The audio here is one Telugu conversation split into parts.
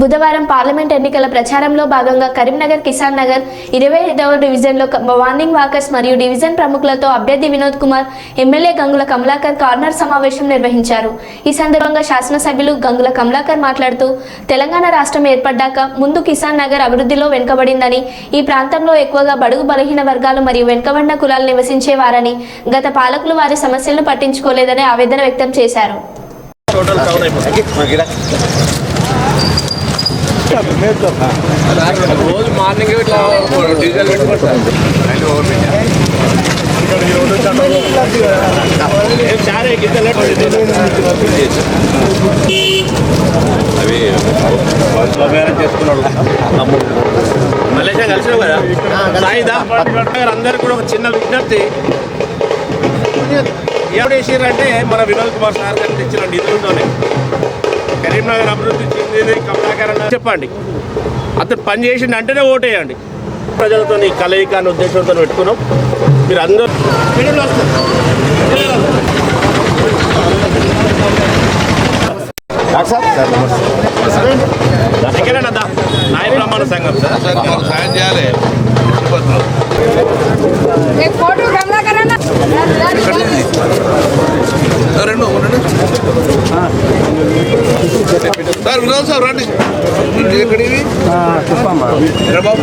బుధవారం పార్లమెంట్ ఎన్నికల ప్రచారంలో భాగంగా కరీంనగర్ కిసాన్ నగర్ ఇరవై ఐదవ డివిజన్లో మార్నింగ్ వాకర్స్ మరియు డివిజన్ ప్రముఖులతో అభ్యర్థి వినోద్ కుమార్ ఎమ్మెల్యే గంగుల కమలాకర్ కార్నర్ సమావేశం నిర్వహించారు. ఈ సందర్భంగా శాసనసభ్యులు గంగుల కమలాకర్ మాట్లాడుతూ తెలంగాణ రాష్ట్రం ఏర్పడ్డాక ముందు కిసాన్ నగర్ అభివృద్ధిలో వెనుకబడిందని ఈ ప్రాంతంలో ఎక్కువగా బడుగు బలహీన వర్గాలు మరియు వెనుకబడిన కులాలు నివసించేవారని గత పాలకులు వారి సమస్యలను పట్టించుకోలేదని ఆవేదన వ్యక్తం చేశారు. రోజు మార్నింగ్ ఇట్లా డీజిల్ గిద్దలు అవి చేసుకున్నాడు. మలేషియా కలిసినావు కదా? సాయిదా? అందరికి కూడా ఒక చిన్న విజ్ఞప్తి. ఎవరు వేసారంటే మన వినోద్ కుమార్ సార్ గారు తెచ్చిన నిధులతోనే కరీంనగర్ అభివృద్ధి చెందింది కమలాకర్ అన్న చెప్పండి. అతను పని చేసిండు అంటేనే ఓటేయండి. ప్రజలతో ఈ కలయిక అనే ఉద్దేశంతో పెట్టుకున్నాం. మీరు అందరూ వీడియోలో వస్తారు ఎక్కడైనా దా నాయ బ్రాహ్మణ సంఘం సార్. సార్ మాకు సాయం చేయాలి. ఇబ్బందులు. ఎక్కడ బాబు?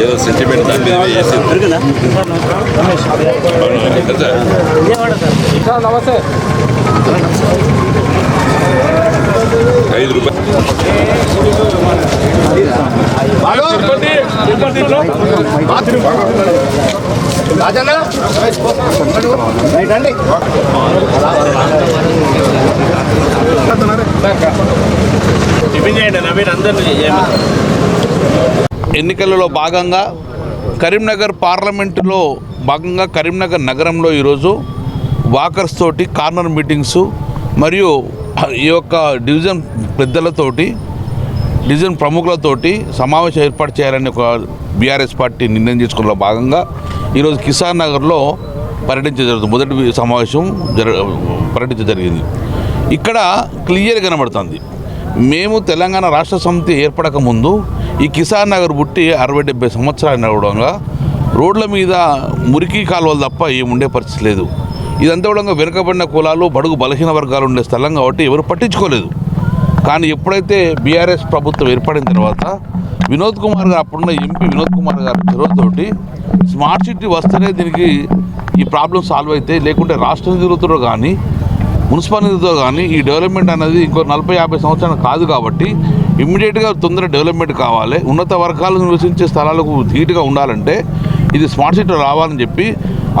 ఏదో సెంటిమెంట్ దాని మీద? తెలుసా? ఐదు రూపాయలు. టిఫిన్ చేయండి నవీన్ అందరినీ చేయమని ఎన్నికలలో భాగంగా కరీంనగర్ పార్లమెంటులో భాగంగా కరీంనగర్ నగరంలో ఈరోజు వాకర్స్ తోటి కార్నర్ మీటింగ్స్ మరియు ఈ యొక్క డివిజన్ పెద్దలతోటి డివిజన్ ప్రముఖులతోటి సమావేశం ఏర్పాటు చేయాలని ఒక బీఆర్ఎస్ పార్టీ నిర్ణయం తీసుకున్న భాగంగా ఈరోజు కిసాన్ నగర్లో పర్యటించ జరుగుతుంది. మొదటి సమావేశం జర పర్యటించ జరిగింది. ఇక్కడ క్లియర్ కనబడుతుంది. మేము తెలంగాణ రాష్ట్ర సమితి ఏర్పడక ముందు ఈ కిసాన్ నగర్ పుట్టి అరవై డెబ్బై సంవత్సరాలు నడవడంగా రోడ్ల మీద మురికి కాలువలు తప్ప ఏముండే పరిస్థితి లేదు. ఇదంతా కూడా వెనుకబడిన కులాలు బడుగు బలహీన వర్గాలు ఉండే స్థలం కాబట్టి ఎవరు పట్టించుకోలేదు. కానీ ఎప్పుడైతే బీఆర్ఎస్ ప్రభుత్వం ఏర్పడిన తర్వాత వినోద్ కుమార్ గారు అప్పుడున్న ఎంపీ వినోద్ కుమార్ గారు చొరవతోటి స్మార్ట్ సిటీ వస్తేనే దీనికి ఈ ప్రాబ్లం సాల్వ్ అయితే లేకుంటే రాష్ట్ర నిధులతో కానీ మున్సిపల్ కానీ ఈ డెవలప్మెంట్ అనేది ఇంకో నలభై యాభై సంవత్సరాలు కాదు కాబట్టి ఇమ్మీడియట్గా తొందర డెవలప్మెంట్ కావాలి. ఉన్నత వర్గాలు నివసించే స్థలాలకు ధీటుగా ఉండాలంటే ఇది స్మార్ట్ సిటీ రావాలని చెప్పి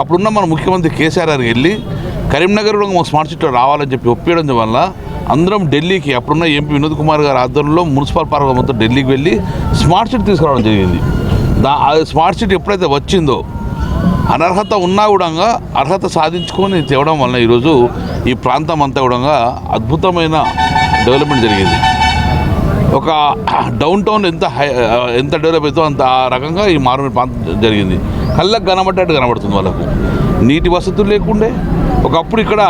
అప్పుడున్న మన ముఖ్యమంత్రి కేసీఆర్ గారికి వెళ్ళి కరీంనగర్లో స్మార్ట్ సిటీ రావాలని చెప్పి ఒప్పించడం వల్ల అందరం ఢిల్లీకి అప్పుడున్న ఎంపీ వినోద్ కుమార్ గారి ఆధ్వర్యంలో మున్సిపల్ పార్క్ మొత్తం ఢిల్లీకి వెళ్ళి స్మార్ట్ సిటీ తీసుకురావడం జరిగింది. దా స్మార్ట్ సిటీ ఎప్పుడైతే వచ్చిందో అనర్హత ఉన్నా కూడా అర్హత సాధించుకొని తేవడం వలన ఈరోజు ఈ ప్రాంతం అంతా కూడా అద్భుతమైన డెవలప్మెంట్ జరిగింది. ఒక డౌన్ టౌన్ ఎంత హై ఎంత డెవలప్ అవుతుందో అంత ఆ రకంగా ఈ మారుమూల ప్రాంతం జరిగింది. కళ్ళకు కనబడ్డట్టు కనబడుతుంది వాళ్ళకు. నీటి వసతులు లేకుండే. ఒకప్పుడు ఇక్కడ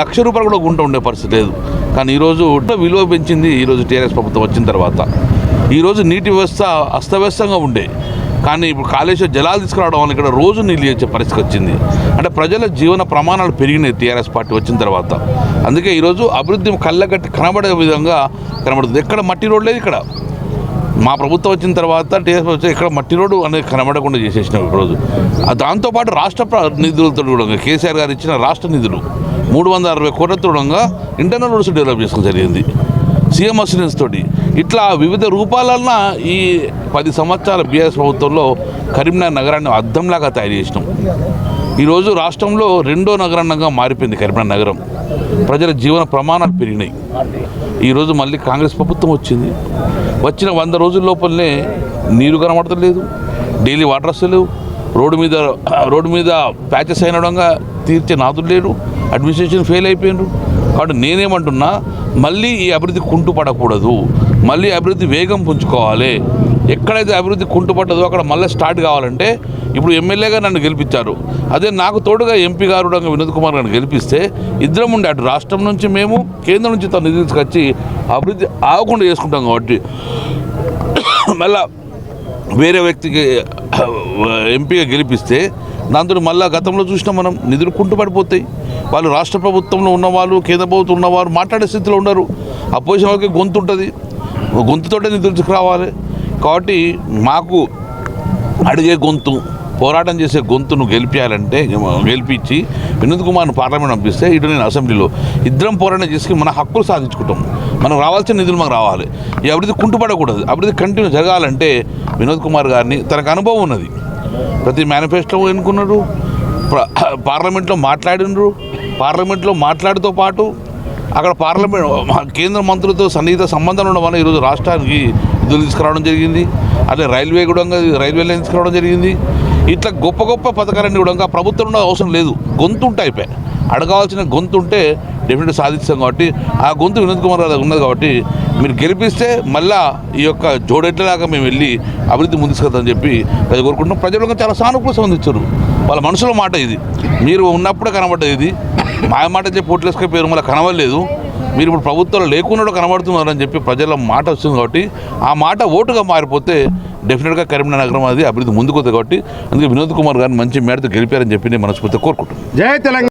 లక్ష రూపాయలు కూడా గుంట ఉండే పరిస్థితి లేదు. కానీ ఈరోజు విలువ పెంచింది ఈరోజు టీఆర్ఎస్ ప్రభుత్వం వచ్చిన తర్వాత. ఈరోజు నీటి వ్యవస్థ అస్తవ్యస్తంగా ఉండే. కానీ ఇప్పుడు కాళేశ్వర జలాలు తీసుకురావడం వల్ల ఇక్కడ రోజు నీళ్ళు ఇచ్చే పరిస్థితి వచ్చింది. అంటే ప్రజల జీవన ప్రమాణాలు పెరిగినాయి టీఆర్ఎస్ పార్టీ వచ్చిన తర్వాత. అందుకే ఈరోజు అభివృద్ధి కళ్ళగట్టి కనబడే విధంగా కనబడుతుంది. ఎక్కడ మట్టి రోడ్ లేదు ఇక్కడ. మా ప్రభుత్వం వచ్చిన తర్వాత టీఆర్ఎస్ వచ్చి ఇక్కడ మట్టి రోడ్డు అనేది కనబడకుండా చేసేసినాం ఈరోజు. దాంతోపాటు రాష్ట్ర ప్ర- నిధులతో కూడా కేసీఆర్ గారు ఇచ్చిన రాష్ట్ర నిధులు మూడు వందల అరవై కోట్లతో కూడా ఇంటర్నల్ రోడ్స్ డెవలప్ చేసుకోవడం జరిగింది. సీఎం అసిడెన్స్ తోటి. ఇట్లా వివిధ రూపాలన్న ఈ పది సంవత్సరాల బీఆర్ఎస్ ప్రభుత్వంలో కరీంనగర్ నగరాన్ని అద్దంలాగా తయారు చేసినాం. ఈరోజు రాష్ట్రంలో రెండో నగరంగా మారిపోయింది కరీంనగర్ నగరం. ప్రజల జీవన ప్రమాణాలు పెరిగినాయి. ఈరోజు మళ్ళీ కాంగ్రెస్ ప్రభుత్వం వచ్చింది. వచ్చిన వంద రోజుల లోపలనే నీరు కనబడతలేదు డైలీ వాటర్ వస్తలేవు. రోడ్డు మీద రోడ్డు మీద ప్యాచెస్ అయినడంగా తీర్చే నాదులు లేరు అడ్మినిస్ట్రేషన్ ఫెయిల్ అయిపోయినారు కాబట్టి నేనేమంటున్నా మళ్ళీ ఈ అభివృద్ధి కుంటుపడకూడదు. మళ్ళీ అభివృద్ధి వేగం పుంజుకోవాలి. ఎక్కడైతే అభివృద్ధి కుంటుపడ్డదో అక్కడ మళ్ళీ స్టార్ట్ కావాలంటే ఇప్పుడు ఎమ్మెల్యేగా నన్ను గెలిపించారు. అదే నాకు తోడుగా ఎంపీ గారు వినోద్ కుమార్ గారిని గెలిపిస్తే ఇద్దరం ఉండే అటు రాష్ట్రం నుంచి మేము కేంద్రం నుంచి తను నిధులు తీసుకొచ్చి అభివృద్ధి ఆగకుండా చేసుకుంటాం కాబట్టి మళ్ళా వేరే వ్యక్తికి ఎంపీగా గెలిపిస్తే దాంతో మళ్ళా గతంలో చూసినా మనం నిధులు కుంటుపడిపోతాయి. వాళ్ళు రాష్ట్ర ప్రభుత్వంలో ఉన్నవాళ్ళు కేంద్ర ప్రభుత్వం ఉన్నవారు మాట్లాడే స్థితిలో ఉండరు. అపోజిషన్ వాళ్ళకి గొంతు ఉంటుంది. గొంతుతోటే నిధులు కాబట్టి మాకు అడిగే గొంతు పోరాటం చేసే గొంతును గెలిపించాలంటే గెలిపించి వినోద్ కుమార్ను పార్లమెంట్ పంపిస్తే ఇటు నేను అసెంబ్లీలో ఇద్దరం పోరాటం చేసి మన హక్కులు సాధించుకుంటాం. మనకు రావాల్సిన నిధులు మనకు రావాలి. ఈ అభివృద్ధి కుంటుపడకూడదు. అభివృద్ధి కంటిన్యూ జరగాలంటే వినోద్ కుమార్ గారిని తనకు అనుభవం ఉన్నది. ప్రతి మేనిఫెస్టో ఎన్నుకున్నాడు? పార్లమెంట్లో మాట్లాడినరు. పార్లమెంట్లో మాట్లాడుతో పాటు అక్కడ పార్లమెంట్ కేంద్ర మంత్రులతో సన్నిహిత సంబంధాలు ఉండడం వల్ల ఈరోజు రాష్ట్రానికి నిధులు తీసుకురావడం జరిగింది. అదే రైల్వే కూడా రైల్వే లైన్ తీసుకురావడం జరిగింది. ఇట్లా గొప్ప గొప్ప పథకాలన్నీ కూడా ప్రభుత్వం ఉండే అవసరం లేదు. గొంతు ఉంటే అయిపోయి అడగాల్సిన గొంతు ఉంటే డెఫినెట్గా సాధిస్తాం కాబట్టి ఆ గొంతు వినోద్ కుమార్ గారు ఉన్నది కాబట్టి మీరు గెలిపిస్తే మళ్ళా ఈ యొక్క జోడెట్లలాగా మేము వెళ్ళి అభివృద్ధి ముందుకెళ్తామని చెప్పి అది కోరుకుంటున్నాం. ప్రజలకు చాలా సానుకూల స్పందించారు వాళ్ళ మనసులో మాట ఇది. మీరు ఉన్నప్పుడే కనబడ్డది ఇది. మా మాట చెప్పి ఓట్లేసుకునే పేరు మళ్ళీ కనబడలేదు. మీరు ఇప్పుడు ప్రభుత్వంలో లేకుండా కనబడుతున్నారని చెప్పి ప్రజల మాట వస్తుంది కాబట్టి ఆ మాట ఓటుగా మారిపోతే డెఫినెట్గా కరీంనగర్ నగరం అది అభివృద్ధి ముందుకు వస్తుంది కాబట్టి అందుకే వినోద్ కుమార్ గారిని మంచి మేడతో గెలిపారని చెప్పి నేను మనస్ఫూర్తిగా కోరుకుంటున్నాను. జై తెలంగాణ.